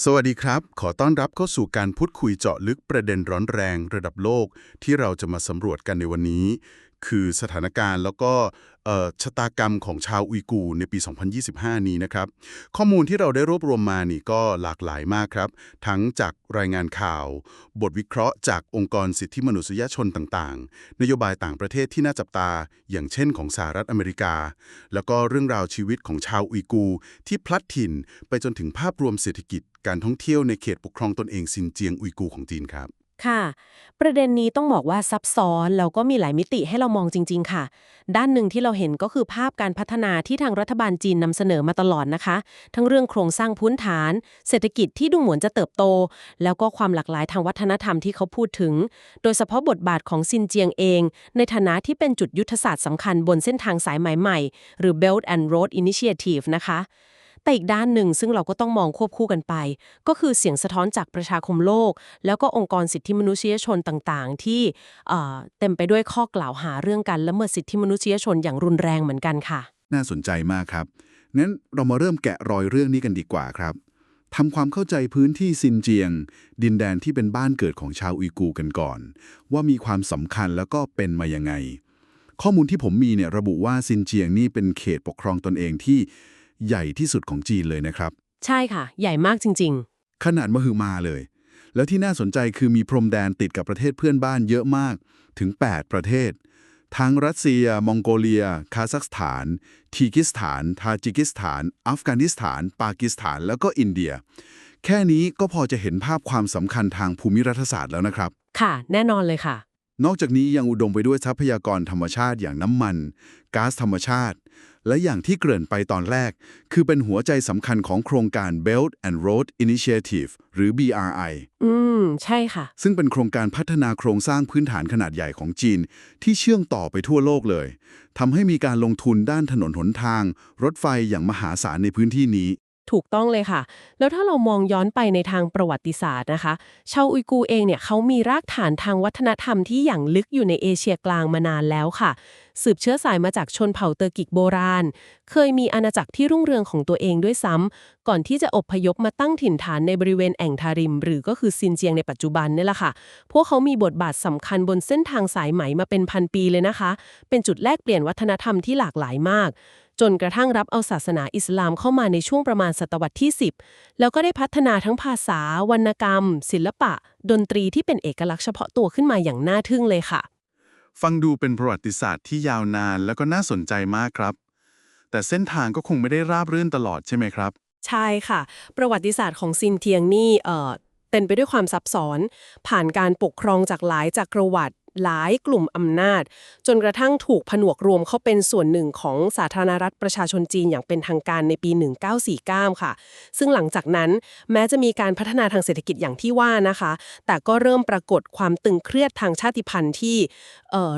สวัสดีครับ ขอต้อนรับเข้าสู่การพูดคุยเจาะลึกประเด็นร้อนแรงระดับโลก ที่เราจะมาสำรวจกันในวันนี้ คือสถานการณ์แล้วก็ชะตากรรมของชาวอุยกูในปี 2025 นี้นะครับ ข้อมูลที่เราได้รวบรวมมานี่ก็หลากหลายมากครับ ทั้งจากรายงานข่าว บทวิเคราะห์จากองค์กรสิทธิมนุษยชนต่างๆ นโยบายต่างประเทศที่น่าจับตา อย่างเช่นของสหรัฐอเมริกา แล้วก็เรื่องราวชีวิตของชาวอุยกู ที่พลัดถิ่น ไปจนถึงภาพรวมเศรษฐกิจ การท่องเที่ยวในเขตปกครองตนเองซินเจียงอุยกูของจีนครับ ค่ะ ประเด็นนี้ต้องบอกว่าซับซ้อนแล้วก็มีหลายมิติให้เรามองจริง ๆ ค่ะ ด้านหนึ่งที่เราเห็นก็คือภาพการพัฒนาที่ทางรัฐบาลจีนนำเสนอมาตลอดนะคะ ทั้งเรื่องโครงสร้างพื้นฐาน เศรษฐกิจที่ดูเหมือนจะเติบโต แล้วก็ความหลากหลายทางวัฒนธรรมที่เขาพูดถึง โดยเฉพาะบทบาทของซินเจียงเอง ในฐานะที่เป็นจุดยุทธศาสตร์สำคัญบนเส้นทางสายไหมใหม่ หรือ Belt and Road Initiative นะคะ แต่อีกด้านหนึ่งซึ่งเราก็ต้องมองควบคู่กันไป ก็คือเสียงสะท้อนจากประชาคมโลก แล้วก็องค์กรสิทธิมนุษยชนต่างๆ ที่เอ่อเต็มไปด้วยข้อกล่าวหาเรื่องการละเมิดสิทธิมนุษยชนอย่างรุนแรงเหมือนกันค่ะ น่าสนใจมากครับงั้นเรามาเริ่มแกะรอยเรื่องนี้กันดีกว่าครับทำความเข้าใจพื้นที่ซินเจียง ดินแดนที่เป็นบ้านเกิดของชาวอุยกูกันก่อน ว่ามีความสำคัญแล้วก็เป็นมายังไง ข้อมูลที่ผมมีเนี่ยระบุว่าซินเจียงนี่เป็นเขตปกครองตนเองที่ ใหญ่ที่สุดของจีนเลยนะครับ ใช่ค่ะ ใหญ่มากจริง ขนาดมหึมาเลย แล้วที่น่าสนใจคือมีพรมแดนติดกับประเทศเพื่อนบ้านเยอะมากถึง 8 ประเทศ ทั้งรัสเซีย มองโกเลีย คาซัคสถาน ทีกิสถาน ทาจิกิสถาน อัฟกานิสถาน ปากีสถาน แล้วก็อินเดีย แค่นี้ก็พอจะเห็นภาพความสำคัญทางภูมิรัฐศาสตร์แล้วนะครับ ๆ ค่ะ แน่นอนเลยค่ะ นอกจากนี้ยังอุดมไปด้วยทรัพยากรธรรมชาติอย่างน้ำมันก๊าซธรรมชาติ และอย่างที่เกริ่นไปตอนแรก คือเป็นหัวใจสำคัญของโครงการ Belt and Road Initiative หรือ BRI อืม ใช่ค่ะ ซึ่งเป็นโครงการพัฒนาโครงสร้างพื้นฐานขนาดใหญ่ของจีน ที่เชื่อมต่อไปทั่วโลกเลยทำให้มีการลงทุนด้านถนนหนทาง รถไฟอย่างมหาศาลในพื้นที่นี้ ถูกต้องเลยค่ะ แล้วถ้าเรามองย้อนไปในทางประวัติศาสตร์นะคะ ชาวอุยกูร์เองเนี่ยเขามีรากฐานทางวัฒนธรรมที่อย่างลึกอยู่ในเอเชียกลางมานานแล้วค่ะ สืบเชื้อสายมาจากชนเผ่าเตอร์กิกโบราณ เคยมีอาณาจักรที่รุ่งเรืองของตัวเองด้วยซ้ำก่อนที่จะอพยพมาตั้งถิ่นฐานในบริเวณแอ่งทาริม หรือก็คือซินเจียงในปัจจุบันนี่แหละค่ะ พวกเขามีบทบาทสำคัญบนเส้นทางสายไหมมาเป็นพันปีเลยนะคะ เป็นจุดแลกเปลี่ยนวัฒนธรรมที่หลากหลายมาก จนกระทั่งรับเอาศาสนาอิสลามเข้ามาในช่วงประมาณศตวรรษที่ 10 แล้วก็ได้พัฒนาทั้งภาษา วรรณกรรม ศิลปะ ดนตรีที่เป็นเอกลักษณ์เฉพาะตัวขึ้นมาอย่างน่าทึ่งเลยค่ะ ฟังดูเป็นประวัติศาสตร์ที่ยาวนานแล้วก็น่าสนใจมากครับ แต่เส้นทางก็คงไม่ได้ราบรื่นตลอดใช่ไหมครับ ใช่ค่ะ ประวัติศาสตร์ของซินเทียงนี่เอ่อเต็มไปด้วยความซับซ้อน ผ่านการปกครองจากหลายจักรวรรดิ หลายกลุ่มอำนาจ จนกระทั่งถูกผนวกรวมเข้าเป็นส่วนหนึ่งของสาธารณรัฐประชาชนจีนอย่างเป็นทางการในปี 1949 ค่ะ ซึ่งหลังจากนั้นแม้จะมีการพัฒนาทางเศรษฐกิจอย่างที่ว่านะคะ แต่ก็เริ่มปรากฏความตึงเครียดทางชาติพันธุ์ที่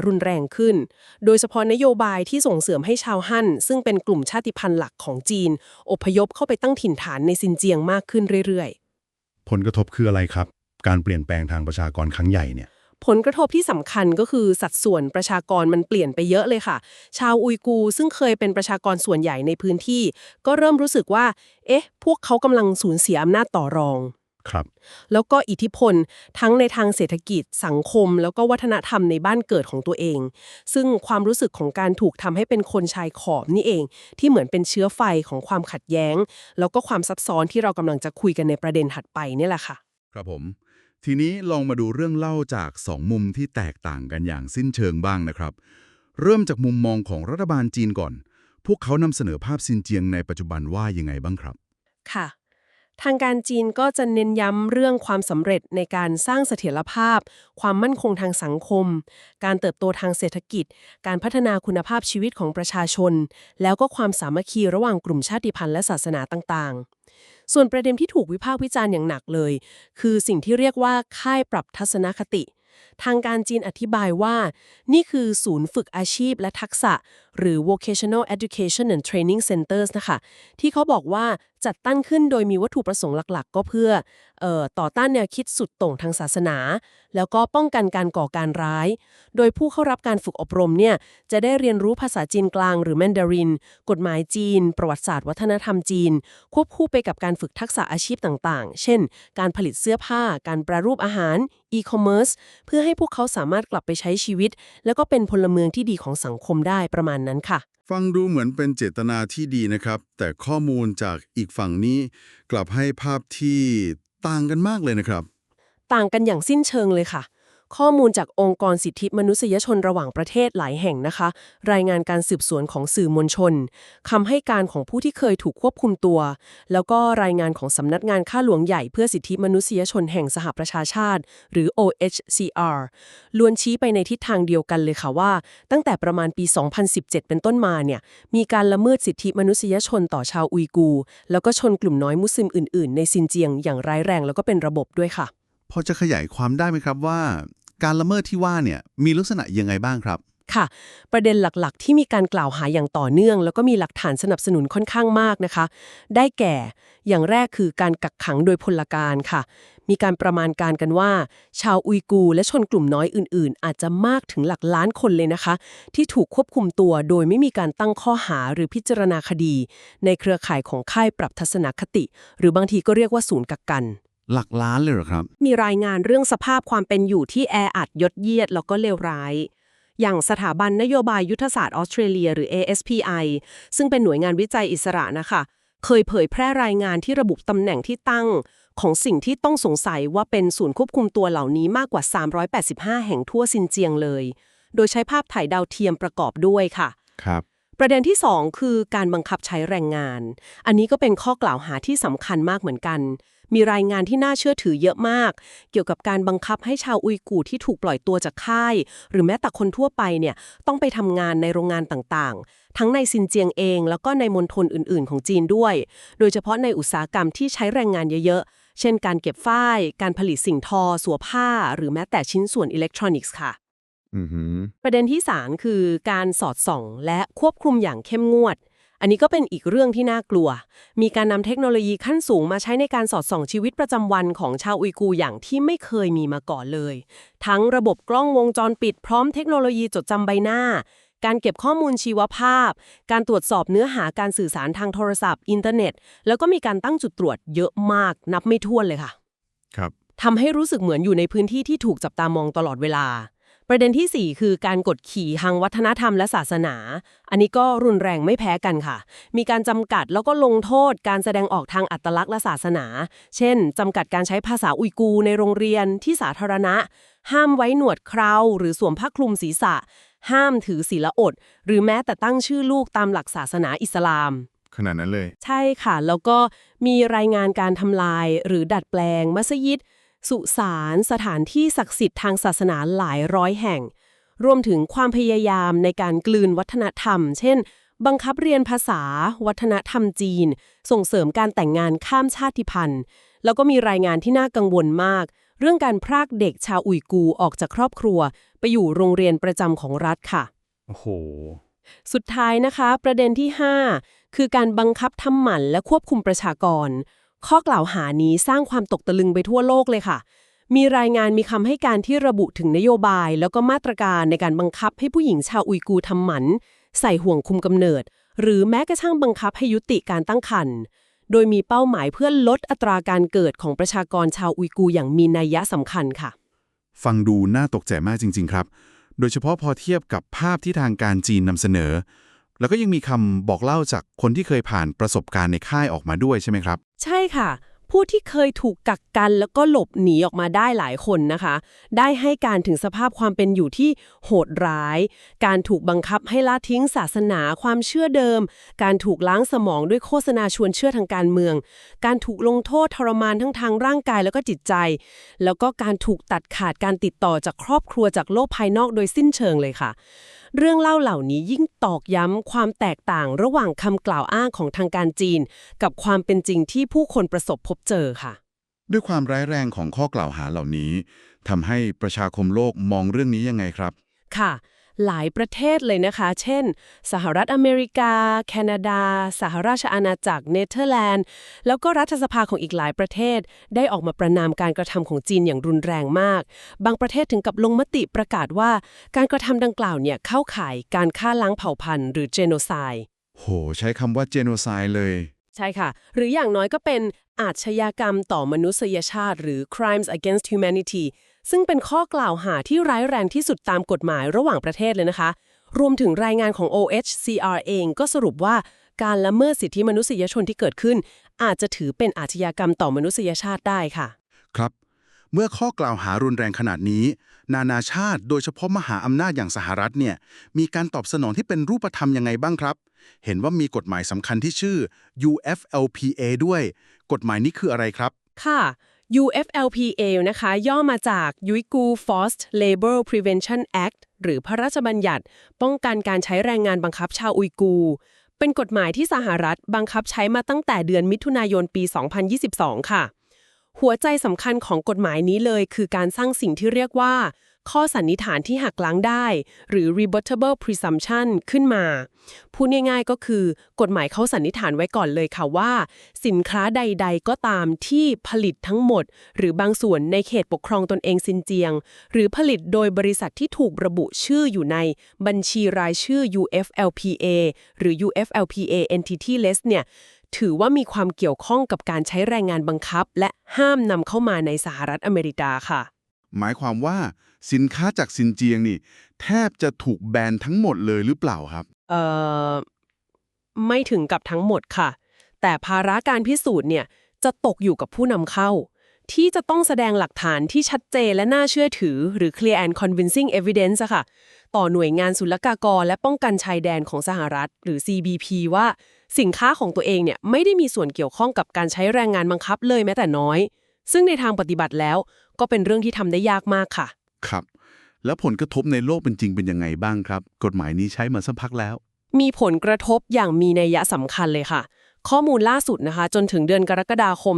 รุนแรงขึ้น โดยเฉพาะนโยบายที่ส่งเสริมให้ชาวฮั่น ซึ่งเป็นกลุ่มชาติพันธุ์หลักของจีน อพยพเข้าไปตั้งถิ่นฐานในซินเจียงมากขึ้นเรื่อยๆ ผลกระทบคืออะไรครับ การเปลี่ยนแปลงทางประชากรครั้งใหญ่เนี่ย ผลกระทบที่สำคัญก็คือสัดส่วนประชากรมันเปลี่ยนไปเยอะเลยค่ะ ชาวอุยกูร์ซึ่งเคยเป็นประชากรส่วนใหญ่ในพื้นที่ ก็เริ่มรู้สึกว่า เอ๊ะ พวกเขากำลังสูญเสียอำนาจต่อรองครับแล้วก็อิทธิพลทั้งในทางเศรษฐกิจสังคม แล้วก็วัฒนธรรมในบ้านเกิดของตัวเอง ซึ่งความรู้สึกของการถูกทำให้เป็นคนชายขอบนี่เอง ที่เหมือนเป็นเชื้อไฟของความขัดแย้ง แล้วก็ความซับซ้อนที่เรากำลังจะคุยกันในประเด็นถัดไปเนี่ยแหละค่ะ ครับผม ทีนี้ลองมาดูเรื่องเล่าจากสองมุมที่แตกต่างกันอย่างสิ้นเชิงบ้างนะครับ เริ่มจากมุมมองของรัฐบาลจีนก่อน พวกเขานำเสนอภาพซินเจียงในปัจจุบันว่ายังไงบ้างครับ ค่ะ ทางการจีนก็จะเน้นย้ำเรื่องความสำเร็จในการสร้างเสถียรภาพ ความมั่นคงทางสังคม การเติบโตทางเศรษฐกิจ การพัฒนาคุณภาพชีวิตของประชาชน แล้วก็ความสามัคคีระหว่างกลุ่มชาติพันธุ์และศาสนาต่างๆ ส่วนประเด็นที่ถูกวิพากษ์วิจารณ์อย่างหนักเลย คือสิ่งที่เรียกว่าค่ายปรับทัศนคติ ทางการจีนอธิบายว่า นี่คือศูนย์ฝึกอาชีพและทักษะ หรือ vocational education and training centers นะคะ ที่เขาบอกว่าจัดตั้งขึ้นโดยมีวัตถุประสงค์หลักๆ ก็เพื่อออต่อต้านแนวคิดสุดโต่งทางศาสนา แล้วก็ป้องกันการก่อการร้าย โดยผู้เข้ารับการฝึกอบรมเนี่ยจะได้เรียนรู้ภาษาจีนกลางหรือแมนดาริน กฎหมายจีน ประวัติศาสตร์วัฒนธรรมจีน ควบคู่ไปกับการฝึกทักษะอาชีพต่างๆ เช่น การผลิตเสื้อผ้า การแปรรูปอาหารอีคอมเมิร์ซเพื่อให้พวกเขาสามารถกลับไปใช้ชีวิต แล้วก็เป็นพลเมืองที่ดีของสังคมได้ประมาณนั้นค่ะ ฟังดูเหมือนเป็นเจตนาที่ดีนะครับ แต่ข้อมูลจากอีกฝั่งนี้ กลับให้ภาพที่ต่างกันมากเลยนะครับ ต่างกันอย่างสิ้นเชิงเลยค่ะ ข้อมูลจากองค์กรสิทธิมนุษยชนระหว่างประเทศหลายแห่งนะคะ รายงานการสืบสวนของสื่อมวลชนคำให้การของผู้ที่เคยถูกควบคุมตัว แล้วก็รายงานของสำนักงานข้าหลวงใหญ่เพื่อสิทธิมนุษยชนแห่งสหประชาชาติ หรือ OHCR ล้วนชี้ไปในทิศทางเดียวกันเลยค่ะว่า ตั้งแต่ประมาณปี 2017 เป็นต้นมาเนี่ยมีการละเมิดสิทธิมนุษยชนต่อชาวอุยกูร์แล้วก็ชนกลุ่มน้อยมุสลิมอื่น ๆ ในซินเจียงอย่างร้ายแรงแล้วก็เป็นระบบด้วยค่ะพอจะขยายความได้ไหมครับว่า การละเมิดที่ว่าเนี่ยมีลักษณะยังไงบ้างครับ ค่ะ ประเด็นหลักๆ ที่มีการกล่าวหาอย่างต่อเนื่อง แล้วก็มีหลักฐานสนับสนุนค่อนข้างมากนะคะ ได้แก่ อย่างแรกคือการกักขังโดยพลการค่ะ มีการประมาณการกันว่า ชาวอุยกูและชนกลุ่มน้อยอื่น ๆ อาจจะมากถึงหลักล้านคนเลยนะคะ ที่ถูกควบคุมตัวโดยไม่มีการตั้งข้อหาหรือพิจารณาคดี ในเครือข่ายของค่ายปรับทัศนคติ หรือบางทีก็เรียกว่าศูนย์กักกัน หลักล้านเลยเหรอครับ มีรายงานเรื่องสภาพความเป็นอยู่ที่แออัดยดเยียดแล้วก็เลวร้าย อย่างสถาบันนโยบายยุทธศาสตร์ออสเตรเลีย หรือ ASPI ซึ่งเป็นหน่วยงานวิจัยอิสระนะคะ เคยเผยแพร่รายงานที่ระบุตำแหน่งที่ตั้ง ของสิ่งที่ต้องสงสัยว่าเป็นศูนย์ควบคุมตัวเหล่านี้มากกว่า 385 แห่งทั่วซินเจียงเลย โดยใช้ภาพถ่ายดาวเทียมประกอบด้วยค่ะ ครับ ประเด็นที่ 2 คือการบังคับใช้แรงงาน อันนี้ก็เป็นข้อกล่าวหาที่สำคัญมากเหมือนกัน มีรายงานที่น่าเชื่อถือเยอะมาก เกี่ยวกับการบังคับให้ชาวอุยกูที่ถูกปล่อยตัวจากค่าย หรือแม้แต่คนทั่วไปเนี่ยต้องไปทำงานในโรงงานต่างๆ ทั้งในซินเจียงเองแล้วก็ในมณฑลอื่น ๆ ของจีนด้วย โดยเฉพาะในอุตสาหกรรมที่ใช้แรงงานเยอะๆ เช่น การเก็บฝ้าย การผลิตสิ่งทอสัวผ้า หรือแม้แต่ชิ้นส่วนอิเล็กทรอนิกส์ค่ะ ประเด็นที่ 3 คือการสอดส่อง และควบคุมอย่างเข้มงวด อันนี้ก็เป็นอีกเรื่องที่น่ากลัว มีการนำเทคโนโลยีขั้นสูงมาใช้ในการสอดส่องชีวิตประจำวันของชาวอุยกูร์อย่างที่ไม่เคยมีมาก่อนเลย ทั้งระบบกล้องวงจรปิดพร้อมเทคโนโลยีจดจำใบหน้า การเก็บข้อมูลชีวภาพ การตรวจสอบเนื้อหาการสื่อสารทางโทรศัพท์ อินเทอร์เน็ต แล้วก็มีการตั้งจุดตรวจเยอะมาก นับไม่ถ้วนเลยค่ะ ครับทำให้รู้สึกเหมือนอยู่ในพื้นที่ที่ถูกจับตามองตลอดเวลา ประเด็นทีสี่ 4 คือการกดขี่ทางวัฒนธรรมและศาสนา อันนี้ก็รุนแรงไม่แพ้กันค่ะ มีการจำกัดแล้วก็ลงโทษการแสดงออกทางอัตลักษณ์และศาสนา เช่นจำกัดการใช้ภาษาอุยกูร์ในโรงเรียนที่สาธารณะ ห้ามไว้หนวดเคราหรือสวมผ้าคลุมศีรษะ ห้ามถือศีลอด หรือแม้แต่ตั้งชื่อลูกตามหลักศาสนาอิสลามขนาดนั้นเลย ใช่ค่ะ แล้วก็มีรายงานการทำลายหรือดัดแปลงมัสยิด สุสานสถานที่ศักดิ์สิทธิ์ทางศาสนาหลายร้อยแห่ง รวมถึงความพยายามในการกลืนวัฒนธรรม เช่น บังคับเรียนภาษา วัฒนธรรมจีน ส่งเสริมการแต่งงานข้ามชาติพันธุ์ แล้วก็มีรายงานที่น่ากังวลมาก เรื่องการพรากเด็กชาวอุยกูร์ออกจากครอบครัว ไปอยู่โรงเรียนประจำของรัฐค่ะ โอ้โห สุดท้ายนะคะ ประเด็นที่ 5 คือการบังคับทำหมันและควบคุมประชากร ข้อกล่าวหานี้สร้างความตกตะลึงไปทั่วโลกเลยค่ะ มีรายงานมีคำให้การที่ระบุถึงนโยบาย แล้วก็มาตรการในการบังคับให้ผู้หญิงชาวอุยกูทำหมัน ใส่ห่วงคุมกำเนิด หรือแม้กระทั่งบังคับให้ยุติการตั้งครรภ์โดยมีเป้าหมายเพื่อลดอัตราการเกิดของประชากรชาวอุยกูอย่างมีนัยยะสำคัญค่ะ ฟังดูน่าตกใจมากจริง ๆ ครับ โดยเฉพาะพอเทียบกับภาพที่ทางการจีนนำเสนอ แล้วก็ยังมีคำบอกเล่าจากคนที่เคยผ่านประสบการณ์ในค่ายออกมาด้วยใช่ไหมครับ ใช่ค่ะ ผู้ที่เคยถูกกักกันแล้วก็หลบหนีออกมาได้หลายคนนะคะ ได้ให้การถึงสภาพความเป็นอยู่ที่โหดร้าย การถูกบังคับให้ละทิ้งศาสนาความเชื่อเดิม การถูกล้างสมองด้วยโฆษณาชวนเชื่อทางการเมือง การถูกลงโทษทรมานทั้งทางร่างกายแล้วก็จิตใจ แล้วก็การถูกตัดขาดการติดต่อจากครอบครัวจากโลกภายนอกโดยสิ้นเชิงเลยค่ะ เรื่องเล่าเหล่านี้ยิ่งตอกย้ำความแตกต่างระหว่างคำกล่าวอ้างของทางการจีน กับความเป็นจริงที่ผู้คนประสบพบเจอค่ะ ด้วยความร้ายแรงของข้อกล่าวหาเหล่านี้ทำให้ประชาคมโลกมองเรื่องนี้ยังไงครับ ค่ะ หลายประเทศเลยนะคะ เช่น สหรัฐอเมริกา แคนาดา สหราชอาณาจักร เนเธอร์แลนด์ แล้วก็รัฐสภาของอีกหลายประเทศ ได้ออกมาประนามการกระทำของจีนอย่างรุนแรงมาก บางประเทศถึงกับลงมติประกาศว่า การกระทำดังกล่าวเนี่ยเข้าข่ายการฆ่าล้างเผ่าพันธุ์หรือเจโนไซด์โห ใช้คำว่าเจโนไซด์เลยใช่ค่ะ หรืออย่างน้อยก็เป็นอาชญากรรมต่อมนุษยชาติ หรือ crimes against humanity ซึ่งเป็นข้อกล่าวหาที่ร้ายแรงที่สุดตามกฎหมายระหว่างประเทศเลยนะคะ รวมถึงรายงานของ OHCR เองก็สรุปว่าการละเมิดสิทธิมนุษยชนที่เกิดขึ้น อาจจะถือเป็นอาชญากรรมต่อมนุษยชาติได้ค่ะ ครับ เมื่อข้อกล่าวหารุนแรงขนาดนี้ นานาชาติโดยเฉพาะมหาอำนาจอย่างสหรัฐเนี่ยมีการตอบสนองที่เป็นรูปธรรมยังไงบ้างครับ เห็นว่ามีกฎหมายสำคัญที่ชื่อ UFLPA ด้วย กฎหมายนี้คืออะไรครับ ค่ะ UFLPA นะคะ ย่อมาจาก Uyghur Forced Labor Prevention Act หรือพระราชบัญญัติ ป้องกันการใช้แรงงานบังคับชาวอุยกูเป็นกฎหมายที่สหรัฐบังคับใช้มาตั้งแต่เดือนมิถุนายนปี 2022 ค่ะ หัวใจสำคัญของกฎหมายนี้เลยคือการสร้างสิ่งที่เรียกว่า ข้อสันนิษฐานที่หักล้างได้ หรือ rebuttable presumption ขึ้นมา พูดง่ายๆก็คือ กฎหมายเขาสันนิษฐานไว้ก่อนเลยค่ะว่า สินค้าใดๆ ก็ตามที่ผลิตทั้งหมด หรือบางส่วนในเขตปกครองตนเองซินเจียง หรือผลิตโดยบริษัทที่ถูกระบุชื่ออยู่ในบัญชีรายชื่อ UFLPA หรือ UFLPA Entity List เนี่ยถือว่ามีความเกี่ยวข้องกับการใช้แรงงานบังคับ และห้ามนำเข้ามาในสหรัฐอเมริกาค่ะ หมายความว่า สินค้าจากซินเจียงนี่ แทบจะถูกแบนทั้งหมดเลยหรือเปล่าครับ เอ่อ ไม่ถึงกับทั้งหมดค่ะ แต่ภาระการพิสูจน์เนี่ยจะตกอยู่กับผู้นำเข้า ที่จะต้องแสดงหลักฐานที่ชัดเจนและน่าเชื่อถือ หรือ clear and convincing evidence ค่ะ ต่อหน่วยงานศุลกากร และป้องกันชายแดนของสหรัฐ หรือ CBP ว่าสินค้าของตัวเองเนี่ยไม่ได้มีส่วนเกี่ยวข้องกับการใช้แรงงานบังคับเลยแม้แต่น้อย ซึ่งในทางปฏิบัติแล้วก็เป็นเรื่องที่ทำได้ยากมากค่ะ ครับ แล้วผลกระทบในโลกเป็นจริงเป็นยังไงบ้างครับ กฎหมายนี้ใช้มาสักพักแล้ว มีผลกระทบอย่างมีนัยยะสำคัญเลยค่ะ ข้อมูลล่าสุดนะคะ จนถึงเดือนกรกฎาคม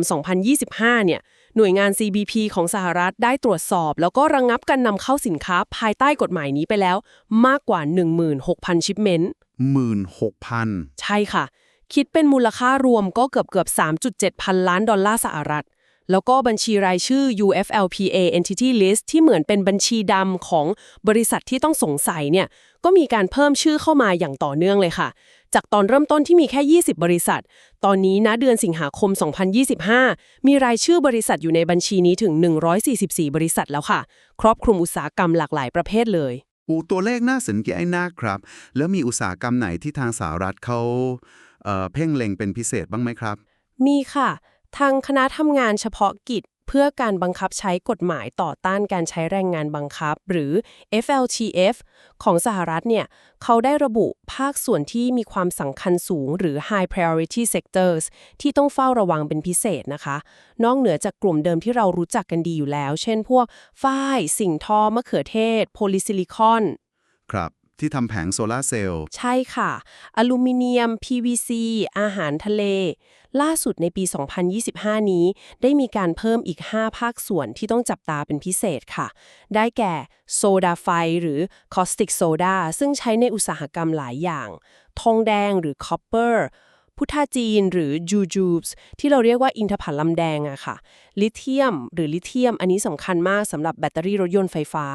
2025 เนี่ย หน่วยงาน CBP ของสหรัฐได้ตรวจสอบ แล้วก็ระงงับการนำเข้าสินค้าภายใต้กฎหมายนี้ไปแล้ว มากกว่า 16,000 ชิปเมนต์16,000 ใช่ค่ะ คิดเป็นมูลค่ารวมก็เกือบเกือบ3.7 พันล้านดอลลาร์สหรัฐ แล้วก็บัญชีรายชื่อ UFLPA Entity List ที่เหมือนเป็นบัญชีดำของบริษัทที่ต้องสงสัยเนี่ยก็มีการเพิ่มชื่อเข้ามาอย่างต่อเนื่องเลยค่ะ จากตอนเริ่มต้นที่มีแค่ 20 บริษัท ตอนนี้นะเดือนสิงหาคม 2025 มีรายชื่อบริษัทอยู่ในบัญชีนี้ถึง 144 บริษัทแล้วค่ะ ครอบคลุมอุตสาหกรรมหลากหลายประเภทเลยอูตัวเลขน่าสนใจน่าครับ แล้วมีอุตสาหกรรมไหนที่ทางสหรัฐเขาเอ่อเพ่งเล็งเป็นพิเศษบ้างไหมครับ มีค่ะ ทางคณะทำงานเฉพาะกิจ เพื่อการบังคับใช้กฎหมายต่อต้านการใช้แรงงานบังคับ หรือ FLTF ของสหรัฐเนี่ยเขาได้ระบุภาคส่วนที่มีความสำคัญสูงหรือ High Priority Sectors ที่ต้องเฝ้าระวังเป็นพิเศษนะคะ นอกเหนือจากกลุ่มเดิมที่เรารู้จักกันดีอยู่แล้ว เช่นพวกฝ้าย สิ่งทอมะเขือเทศ โพลิซิลิคอน ครับ ที่ทำแผงโซลาร์เซลล์ใช่ค่ะ อลูมิเนียม PVC อาหารทะเล ล่าสุดในปี 2025 นี้ ได้มีการเพิ่มอีก 5 ภาคส่วนที่ต้องจับตาเป็นพิเศษค่ะ ได้แก่โซดาไฟหรือคอสติกโซดาซึ่งใช้ในอุตสาหกรรมหลายอย่าง ทองแดงหรือคอปเปอร์พุทธาจีนหรือจูจูบส์ที่เราเรียกว่าอินทผลัมแดงอะค่ะ ลิเธียมหรือลิเธียมอันนี้สำคัญมากสำหรับแบตเตอรี่รถยนต์ไฟฟ้า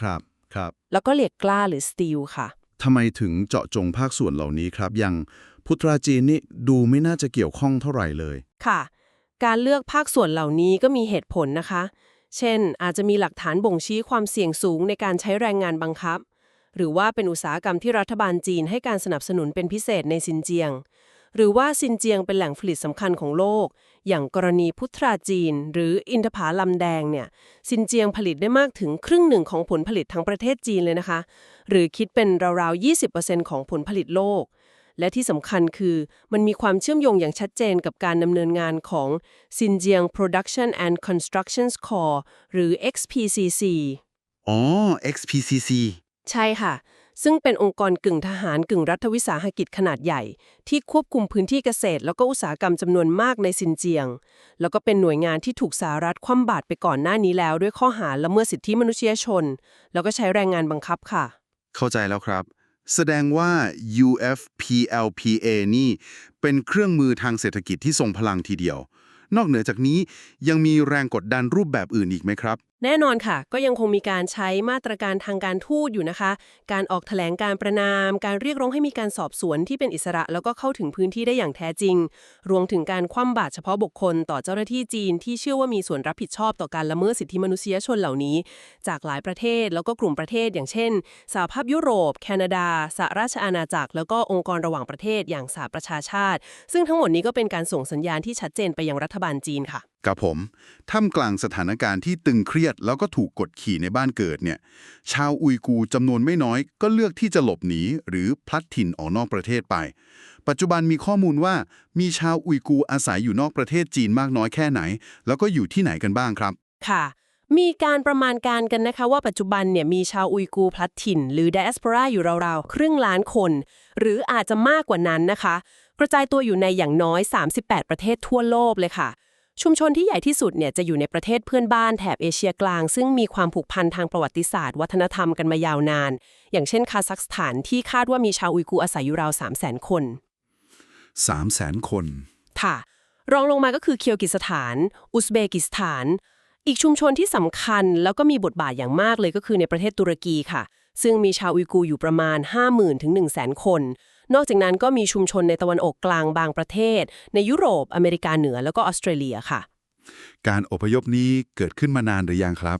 ครับ ครับ แล้วก็เหล็กกล้าหรือสตีลค่ะทำไมถึงเจาะจงภาคส่วนเหล่านี้ครับอย่างพุตราจีนนี่ดูไม่น่าจะเกี่ยวข้องเท่าไหร่เลยค่ะ การเลือกภาคส่วนเหล่านี้ก็มีเหตุผลนะคะ เช่น อาจจะมีหลักฐานบ่งชี้ความเสี่ยงสูงในการใช้แรงงานบังคับ หรือว่าเป็นอุตสาหกรรมที่รัฐบาลจีนให้การสนับสนุนเป็นพิเศษในซินเจียง หรือว่าซินเจียงเป็นแหล่งผลิตสำคัญของโลก อย่างกรณีพุทราจีน หรืออินทผลัมแดงเนี่ยซินเจียงผลิตได้มากถึงครึ่งหนึ่งของผลผลิตทั้งประเทศจีนเลยนะคะ หรือคิดเป็นราวๆ 20%ของผลผลิตโลก และที่สำคัญคือมันมีความเชื่อมโยงอย่างชัดเจนกับการดำเนินงานของ Xinjiang Production and Constructions Corps หรือ XPCC อ๋อ XPCC ใช่ค่ะ ซึ่งเป็นองค์กรกึ่งทหารกึ่งรัฐวิสาหกิจขนาดใหญ่ ที่ควบคุมพื้นที่เกษตร แล้วก็อุตสาหกรรมจำนวนมากในซินเจียง แล้วก็เป็นหน่วยงานที่ถูกสหรัฐคว่ำบาตรไปก่อนหน้านี้แล้ว ด้วยข้อหาละเมิดสิทธิมนุษยชน แล้วก็ใช้แรงงานบังคับค่ะ เข้าใจแล้วครับ แสดงว่า UFPLPA นี่เป็นเครื่องมือทางเศรษฐกิจที่ทรงพลังทีเดียว นอกเหนือจากนี้ยังมีแรงกดดันรูปแบบอื่นอีกไหมครับ แน่นอนค่ะ ก็ยังคงมีการใช้มาตรการทางการทูตอยู่นะคะ การออกแถลงการประนาม การเรียกร้องให้มีการสอบสวนที่เป็นอิสระ แล้วก็เข้าถึงพื้นที่ได้อย่างแท้จริง รวมถึงการคว่ำบาตรเฉพาะบุคคล ต่อเจ้าหน้าที่จีนที่เชื่อว่ามีส่วนรับผิดชอบต่อการละเมิดสิทธิมนุษยชนเหล่านี้ จากหลายประเทศแล้วก็กลุ่มประเทศ อย่างเช่น สหภาพยุโรป แคนาดา สหราชอาณาจักร แล้วก็องค์กรระหว่างประเทศอย่างสหประชาชาติ ซึ่งทั้งหมดนี้ก็เป็นการส่งสัญญาณที่ชัดเจนไปยังรัฐบาลจีนค่ะกับผมท่ามกลางสถานการณ์ที่ตึงเครียดแล้วก็ถูกกดขี่ในบ้านเกิดเนี่ย ชาวอุยกูจำนวนไม่น้อยก็เลือกที่จะหลบหนีหรือพลัดถิ่นออกนอกประเทศไป ปัจจุบันมีข้อมูลว่ามีชาวอุยกูอาศัยอยู่นอกประเทศจีนมากน้อยแค่ไหน แล้วก็อยู่ที่ไหนกันบ้างครับ ค่ะ มีการประมาณการกันนะคะว่าปัจจุบันเนี่ยมีชาวอุยกูพลัดถิ่น หรือ diaspora อยู่ราวๆครึ่งล้านคน หรืออาจจะมากกว่านั้นนะคะ กระจายตัวอยู่ในอย่างน้อย 38 ประเทศทั่วโลกเลยค่ะ ชุมชนที่ใหญ่ที่สุดเนี่ยจะอยู่ในประเทศเพื่อนบ้านแถบเอเชียกลาง ซึ่งมีความผูกพันทางประวัติศาสตร์ วัฒนธรรมกันมายาวนาน อย่างเช่นคาซัคสถานที่คาดว่ามีชาวอุยกูร์อาศัยอยู่ราว300,000คน 3 0 0แสนคน ค่ะ รองลงมาก็คือเคียวกิสถาน อุซเบกิสถาน อีกชุมชนที่สำคัญแล้วก็มีบทบาทอย่างมากเลยก็คือในประเทศตุรกีค่ะ ซึ่งมีชาวอุยกูร์อยู่ประมาณ 50,000ถึง100,000คน นอกจากนั้นก็มีชุมชนในตะวันออกกลางบางประเทศ ในยุโรปอเมริกาเหนือแล้วก็ออสเตรเลียค่ะ การอพยพนี้เกิดขึ้นมานานหรือยังครับ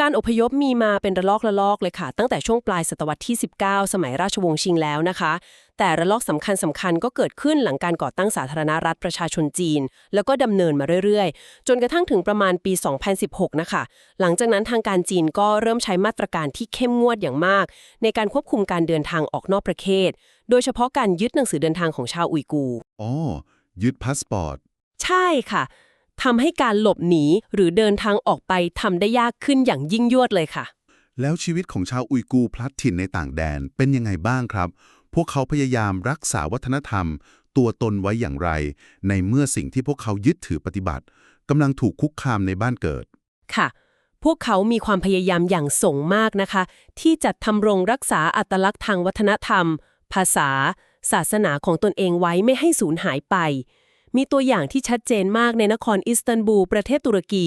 การอพยพมีมาเป็นระลอกระลอกเลยค่ะ ตั้งแต่ช่วงปลายศตวรรษที่ 19 สมัยราชวงศ์ชิงแล้วนะคะ แต่ระลอกสำคัญสำคัญๆก็เกิดขึ้นหลังการก่อตั้งสาธารณรัฐประชาชนจีน แล้วก็ดำเนินมาเรื่อยๆ จนกระทั่งถึงประมาณปี 2016 นะคะ หลังจากนั้นทางการจีนก็เริ่มใช้มาตรการที่เข้มงวดอย่างมาก ในการควบคุมการเดินทางออกนอกประเทศ โดยเฉพาะการยึดหนังสือเดินทางของชาวอุยกูร์อ๋อ ยึดพาสปอร์ต ใช่ค่ะทำให้การหลบหนีหรือเดินทางออกไปทำได้ยากขึ้นอย่างยิ่งยวดเลยค่ะ แล้วชีวิตของชาวอุยกูร์พลัดถิ่นในต่างแดนเป็นยังไงบ้างครับ พวกเขาพยายามรักษาวัฒนธรรม ตัวตนไว้อย่างไร ในเมื่อสิ่งที่พวกเขายึดถือปฏิบัติกำลังถูกคุกคามในบ้านเกิด ค่ะ พวกเขามีความพยายามอย่างส่งมากนะคะ ที่จะทำรงรักษาอัตลักษณ์ทางวัฒนธรรม ภาษา ศาสนาของตนเองไว้ไม่ให้สูญหายไป มีตัวอย่างที่ชัดเจนมากในนครอิสตันบูลประเทศตุรกี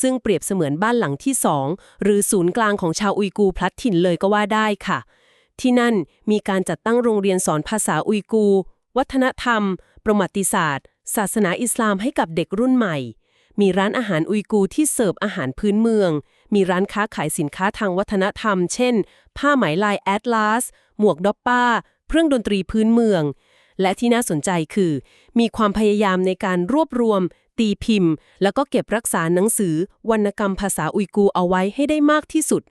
ซึ่งเปรียบเสมือนบ้านหลังที่สองหรือศูนย์กลางของชาวอุยกูพลัดถิ่นเลยก็ว่าได้ค่ะ ที่นั่นมีการจัดตั้งโรงเรียนสอนภาษาอุยกู วัฒนธรรม ประวัติศาสตร์ ศาสนาอิสลามให้กับเด็กรุ่นใหม่มีร้านอาหารอุยกูที่เสิร์ฟอาหารพื้นเมือง มีร้านค้าขายสินค้าทางวัฒนธรรม เช่น ผ้าไหมลายแอตลาส หมวกดอปป้า เครื่องดนตรีพื้นเมือง และที่น่าสนใจคือ มีความพยายามในการรวบรวม ตีพิมพ์ แล้วก็เก็บรักษาหนังสือ วรรณกรรมภาษาอุยกูร์เอาไว้ให้ได้มากที่สุด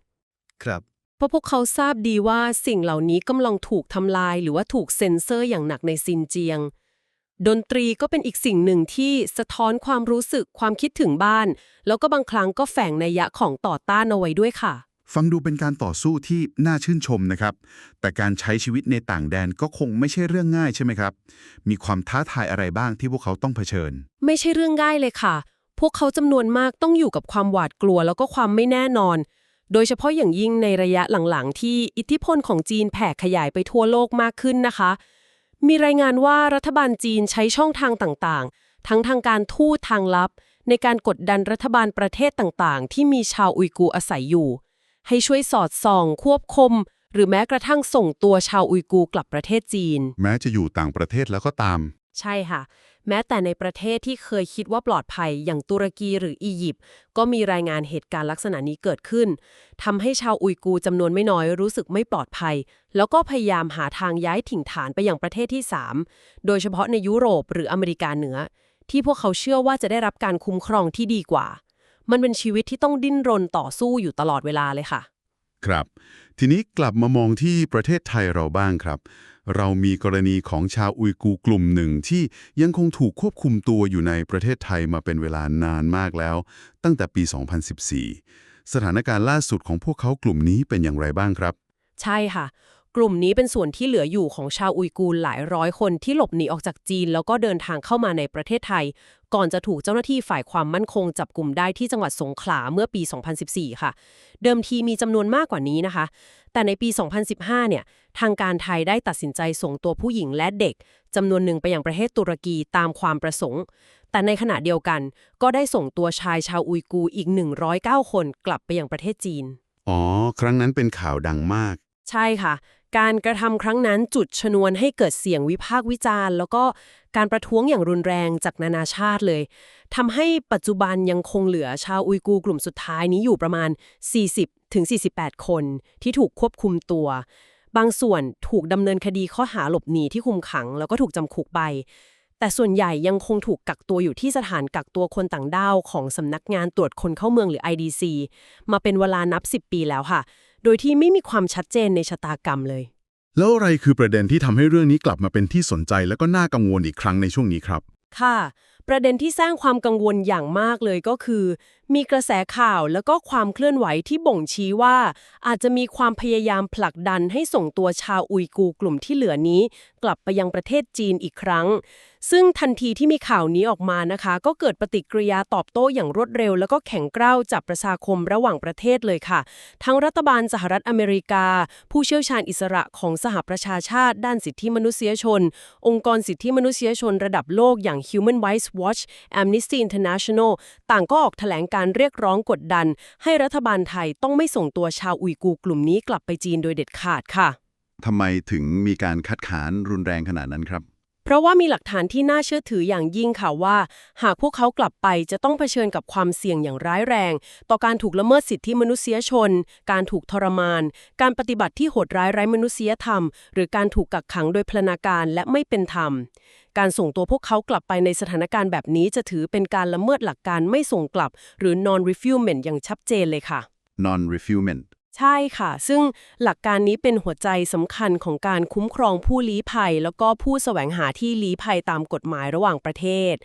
ครับ เพราะพวกเขาทราบดีว่าสิ่งเหล่านี้กำลังถูกทำลาย หรือว่าถูกเซ็นเซอร์อย่างหนักในซินเจียง ดนตรีก็เป็นอีกสิ่งหนึ่งที่สะท้อนความรู้สึกความคิดถึงบ้าน แล้วก็บางครั้งก็แฝงนัยยะของต่อต้านเอาไว้ด้วยค่ะ ฟังดูเป็นการต่อสู้ที่น่าชื่นชมนะครับ แต่การใช้ชีวิตในต่างแดนก็คงไม่ใช่เรื่องง่ายใช่ไหมครับ มีความท้าทายอะไรบ้างที่พวกเขาต้องเผชิญ ไม่ใช่เรื่องง่ายเลยค่ะ พวกเขาจำนวนมากต้องอยู่กับความหวาดกลัวแล้วก็ความไม่แน่นอน โดยเฉพาะอย่างยิ่งในระยะหลังๆ ที่อิทธิพลของจีนแผ่ขยายไปทั่วโลกมากขึ้นนะคะ มีรายงานว่ารัฐบาลจีนใช้ช่องทางต่างๆ ทั้งทางการทูตทางลับ ในการกดดันรัฐบาลประเทศต่างๆ ที่มีชาวอุยกูร์อาศัยอยู่ ให้ช่วยสอดส่อง ควบคุมหรือแม้กระทั่งส่งตัวชาวอุยกูร์กลับประเทศจีน แม้จะอยู่ต่างประเทศแล้วก็ตาม ใช่ค่ะ แม้แต่ในประเทศที่เคยคิดว่าปลอดภัยอย่างตุรกีหรืออียิปต์ก็มีรายงานเหตุการณ์ลักษณะนี้เกิดขึ้นทำให้ชาวอุยกูร์จำนวนไม่น้อยรู้สึกไม่ปลอดภัย แล้วก็พยายามหาทางย้ายถิ่นฐานไปยังประเทศที่ 3 โดยเฉพาะในยุโรปหรืออเมริกาเหนือ ที่พวกเขาเชื่อว่าจะได้รับการคุ้มครองที่ดีกว่า มันเป็นชีวิตที่ต้องดิ้นรนต่อสู้อยู่ตลอดเวลาเลยค่ะ ครับ ทีนี้กลับมามองที่ประเทศไทยเราบ้างครับ เรามีกรณีของชาวอุยกูร์กลุ่มหนึ่งที่ยังคงถูกควบคุมตัวอยู่ในประเทศไทยมาเป็นเวลานานมากแล้ว ตั้งแต่ปี 2014 สถานการณ์ล่าสุดของพวกเขากลุ่มนี้เป็นอย่างไรบ้างครับ ใช่ค่ะ กลุ่มนี้เป็นส่วนที่เหลืออยู่ของชาวอุยกูร์หลายร้อยคนที่หลบหนีออกจากจีน แล้วก็เดินทางเข้ามาในประเทศไทย ก่อนจะถูกเจ้าหน้าที่ฝ่ายความมั่นคงจับกลุ่มได้ที่จังหวัดสงขลาเมื่อปี 2014 ค่ะ เดิมทีมีจำนวนมากกว่านี้นะคะ แต่ในปี 2015 เนี่ย ทางการไทยได้ตัดสินใจส่งตัวผู้หญิงและเด็กจำนวนหนึ่งไปยังประเทศตุรกีตามความประสงค์ แต่ในขณะเดียวกัน ก็ได้ส่งตัวชายชาวอุยกูร์อีก 109 คนกลับไปยังประเทศจีน อ๋อ ครั้งนั้นเป็นข่าวดังมาก ใช่ค่ะการกระทำครั้งนั้นจุดชนวนให้เกิดเสียงวิพากษ์วิจารณ์ แล้วก็การประท้วงอย่างรุนแรงจากนานาชาติเลยทำให้ปัจจุบันยังคงเหลือชาวอุยกูกลุ่มสุดท้ายนี้อยู่ประมาณ 40ถึง48 คนที่ถูกควบคุมตัว บางส่วนถูกดำเนินคดีข้อหาหลบหนีที่คุมขัง แล้วก็ถูกจำคุกไปแต่ส่วนใหญ่ยังคงถูกกักตัวอยู่ที่สถานกักตัวคนต่างด้าวของสำนักงานตรวจคนเข้าเมืองหรือ IDC มาเป็นเวลานับ 10 ปีแล้วค่ะ โดยที่ไม่มีความชัดเจนในชะตากรรมเลย แล้วอะไรคือประเด็นที่ทำให้เรื่องนี้กลับมาเป็นที่สนใจและก็น่ากังวลอีกครั้งในช่วงนี้ครับ ค่ะ ประเด็นที่สร้างความกังวลอย่างมากเลยก็คือ มีกระแสข่าวแล้วก็ความเคลื่อนไหวที่บ่งชี้ว่า อาจจะมีความพยายามผลักดันให้ส่งตัวชาวอุยกูกลุ่มที่เหลือนี้ กลับไปยังประเทศจีนอีกครั้ง ซึ่งทันทีที่มีข่าวนี้ออกมานะคะ ก็เกิดปฏิกิริยาตอบโต้อย่างรวดเร็ว แล้วก็แข็งกร้าวจากประชาคมระหว่างประเทศเลยค่ะ ทั้งรัฐบาลสหรัฐอเมริกา ผู้เชี่ยวชาญอิสระของสหประชาชาติ ด้านสิทธิมนุษยชน องค์กรสิทธิมนุษยชนระดับโลกอย่าง Human Rights Watch Amnesty International ต่างก็ออกแถลงการเรียกร้องกดดัน ให้รัฐบาลไทยต้องไม่ส่งตัวชาวอุยกูกลุ่มนี้กลับไปจีนโดยเด็ดขาดค่ะทำไมถึงมีการคัดค้านรุนแรงขนาดนั้นครับ เพราะว่ามีหลักฐานที่น่าเชื่อถืออย่างยิ่งค่ะว่า หากพวกเขากลับไปจะต้องเผชิญกับความเสี่ยงอย่างร้ายแรง ต่อการถูกละเมิดสิทธิมนุษยชน การถูกทรมาน การปฏิบัติที่โหดร้ายไร้มนุษยธรรม หรือการถูกกักขังโดยพลนาการและไม่เป็นธรรม การส่งตัวพวกเขากลับไปในสถานการณ์แบบนี้จะถือเป็นการละเมิดหลักการไม่ส่งกลับ หรือ non refoulement อย่างชัดเจนเลยค่ะ non refoulement ใช่ค่ะ ซึ่งหลักการนี้เป็นหัวใจสำคัญของการคุ้มครองผู้ลี้ภัย แล้วก็ผู้แสวงหาที่ลี้ภัยตามกฎหมายระหว่างประเทศ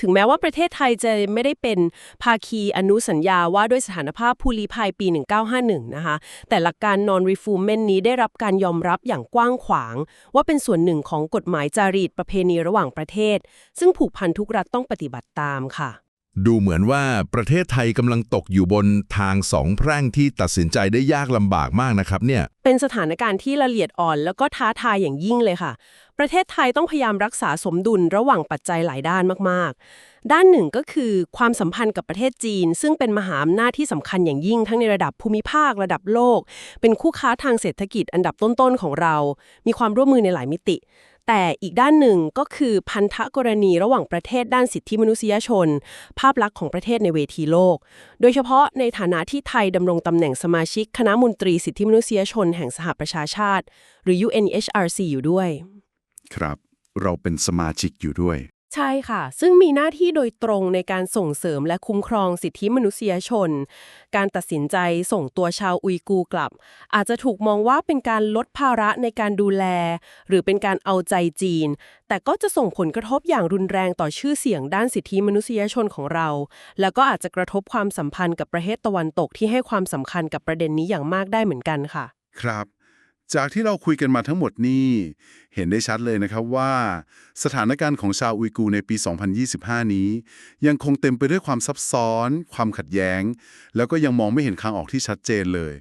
ถึงแม้ว่าประเทศไทยจะไม่ได้เป็นภาคีอนุสัญญาว่าด้วยสถานภาพผู้ลี้ภัยปี 1951 นะคะ แต่หลักการ non refoulement นี้ได้รับการยอมรับอย่างกว้างขวาง ว่าเป็นส่วนหนึ่งของกฎหมายจารีตประเพณีระหว่างประเทศ ซึ่งผูกพันทุกรัฐต้องปฏิบัติตามค่ะ ดูเหมือนว่าประเทศไทยกำลังตกอยู่บนทางสองแพร่งที่ตัดสินใจได้ยากลำบากมากนะครับเนี่ย เป็นสถานการณ์ที่ละเอียดอ่อน แล้วก็ท้าทายอย่างยิ่งเลยค่ะ ประเทศไทยต้องพยายามรักษาสมดุลระหว่างปัจจัยหลายด้านมากๆ ด้านหนึ่งก็คือความสัมพันธ์กับประเทศจีน ซึ่งเป็นมหาอำนาจที่สำคัญอย่างยิ่งทั้งในระดับภูมิภาคระดับโลก เป็นคู่ค้าทางเศรษฐกิจอันดับต้นๆของเรา มีความร่วมมือในหลายมิติ แต่อีกด้านหนึ่งก็คือพันธกรณีระหว่างประเทศด้านสิทธิมนุษยชน ภาพลักษณ์ของประเทศในเวทีโลก โดยเฉพาะในฐานะที่ไทยดำรงตำแหน่งสมาชิกคณะมนตรีสิทธิมนุษยชน แห่งสหประชาชาติ หรือ UNHRC อยู่ด้วย ครับ เราเป็นสมาชิกอยู่ด้วย ใช่ค่ะ ซึ่งมีหน้าที่โดยตรงในการส่งเสริมและคุ้มครองสิทธิมนุษยชน การตัดสินใจส่งตัวชาวอุยกูร์กลับ อาจจะถูกมองว่าเป็นการลดภาระในการดูแล หรือเป็นการเอาใจจีน แต่ก็จะส่งผลกระทบอย่างรุนแรงต่อชื่อเสียงด้านสิทธิมนุษยชนของเรา แล้วก็อาจจะกระทบความสัมพันธ์กับประเทศตะวันตกที่ให้ความสำคัญกับประเด็นนี้อย่างมากได้เหมือนกันค่ะ ครับ จากที่เราคุยกันมาทั้งหมดนี่เห็นได้ชัดเลยนะครับว่า สถานการณ์ของชาวอุยกูในปี 2025 นี้ ยังคงเต็มไปด้วยความซับซ้อน ความขัดแย้ง แล้วก็ยังมองไม่เห็นทางออกที่ชัดเจนเลย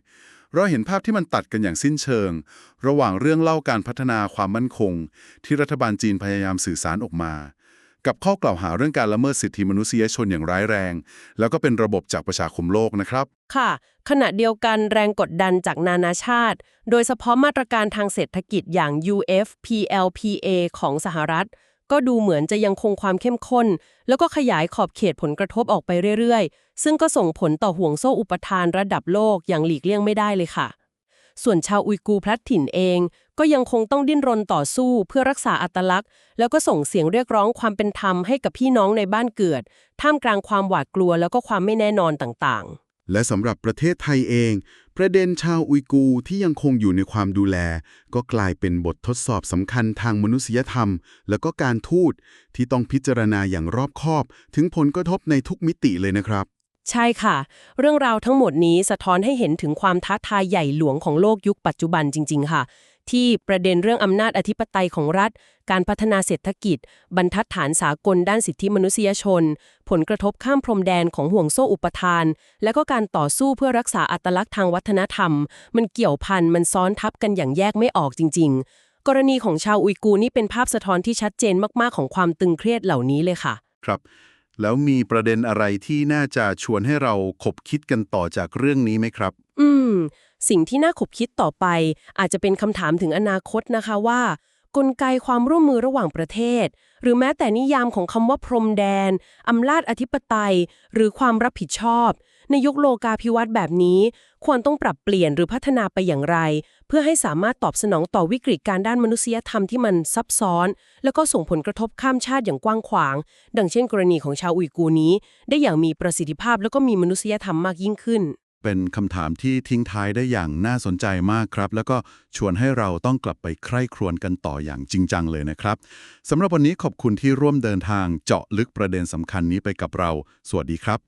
เราเห็นภาพที่มันตัดกันอย่างสิ้นเชิง ระหว่างเรื่องเล่าการพัฒนาความมั่นคง ที่รัฐบาลจีนพยายามสื่อสารออกมา กับข้อกล่าวหาเรื่องการละเมิดสิทธิมนุษยชนอย่างร้ายแรง แล้วก็เป็นระบบจากประชาคมโลกนะครับ ค่ะ ขณะเดียวกันแรงกดดันจากนานาชาติ โดยเฉพาะมาตรการทางเศรษฐกิจอย่าง UFPLPA ของสหรัฐ ก็ดูเหมือนจะยังคงความเข้มข้น แล้วก็ขยายขอบเขตผลกระทบออกไปเรื่อยๆ ซึ่งก็ส่งผลต่อห่วงโซ่อุปทานระดับโลกอย่างหลีกเลี่ยงไม่ได้เลยค่ะส่วนชาวอุยกูร์พลัดถิ่นเอง ก็ยังคงต้องดิ้นรนต่อสู้เพื่อรักษาอัตลักษณ์ แล้วก็ส่งเสียงเรียกร้องความเป็นธรรมให้กับพี่น้องในบ้านเกิด ท่ามกลางความหวาดกลัวแล้วก็ความไม่แน่นอนต่างๆ และสำหรับประเทศไทยเอง ประเด็นชาวอุยกูร์ที่ยังคงอยู่ในความดูแล ก็กลายเป็นบททดสอบสำคัญทางมนุษยธรรม และก็การทูตที่ต้องพิจารณาอย่างรอบคอบ ถึงผลกระทบในทุกมิติเลยนะครับใช่ค่ะ เรื่องราวทั้งหมดนี้สะท้อนให้เห็นถึงความท้าทายใหญ่หลวงของโลกยุคปัจจุบันจริง ๆ ค่ะ ที่ประเด็นเรื่องอำนาจอธิปไตยของรัฐ การพัฒนาเศรษฐกิจ บรรทัดฐานสากลด้านสิทธิมนุษยชน ผลกระทบข้ามพรมแดนของห่วงโซ่อุปทาน และก็การต่อสู้เพื่อรักษาอัตลักษณ์ทางวัฒนธรรม มันเกี่ยวพันมันซ้อนทับกันอย่างแยกไม่ออกจริง ๆ กรณีของชาวอุยกูร์นี่เป็นภาพสะท้อนที่ชัดเจนมากๆของความตึงเครียดเหล่านี้เลยค่ะ ครับ แล้วมีประเด็นอะไรที่น่าจะชวนให้เราขบคิดกันต่อจากเรื่องนี้ไหมครับ อืม สิ่งที่น่าขบคิดต่อไป อาจจะเป็นคำถามถึงอนาคตนะคะว่า กลไกความร่วมมือระหว่างประเทศ หรือแม้แต่นิยามของคำว่าพรมแดนอำนาจอธิปไตย หรือความรับผิดชอบ ในยุคโลกาภิวัตน์แบบนี้ ควรต้องปรับเปลี่ยนหรือพัฒนาไปอย่างไร เพื่อให้สามารถตอบสนองต่อวิกฤตการด้านมนุษยธรรมที่มันซับซ้อน แล้วก็ส่งผลกระทบข้ามชาติอย่างกว้างขวาง ดังเช่น กรณีของชาวอุยกูนี้ ได้อย่างมีประสิทธิภาพแล้วก็มีมนุษยธรรมมากยิ่งขึ้น เป็นคำถามที่ทิ้งท้ายได้อย่างน่าสนใจมากครับ แล้วก็ชวนให้เราต้องกลับไปใคร่ครวญกันต่ออย่างจริงจังเลยนะครับสำหรับวันนี้ขอบคุณที่ร่วมเดินทางเจาะลึกประเด็นสำคัญนี้ไปกับเรา สวัสดีครับ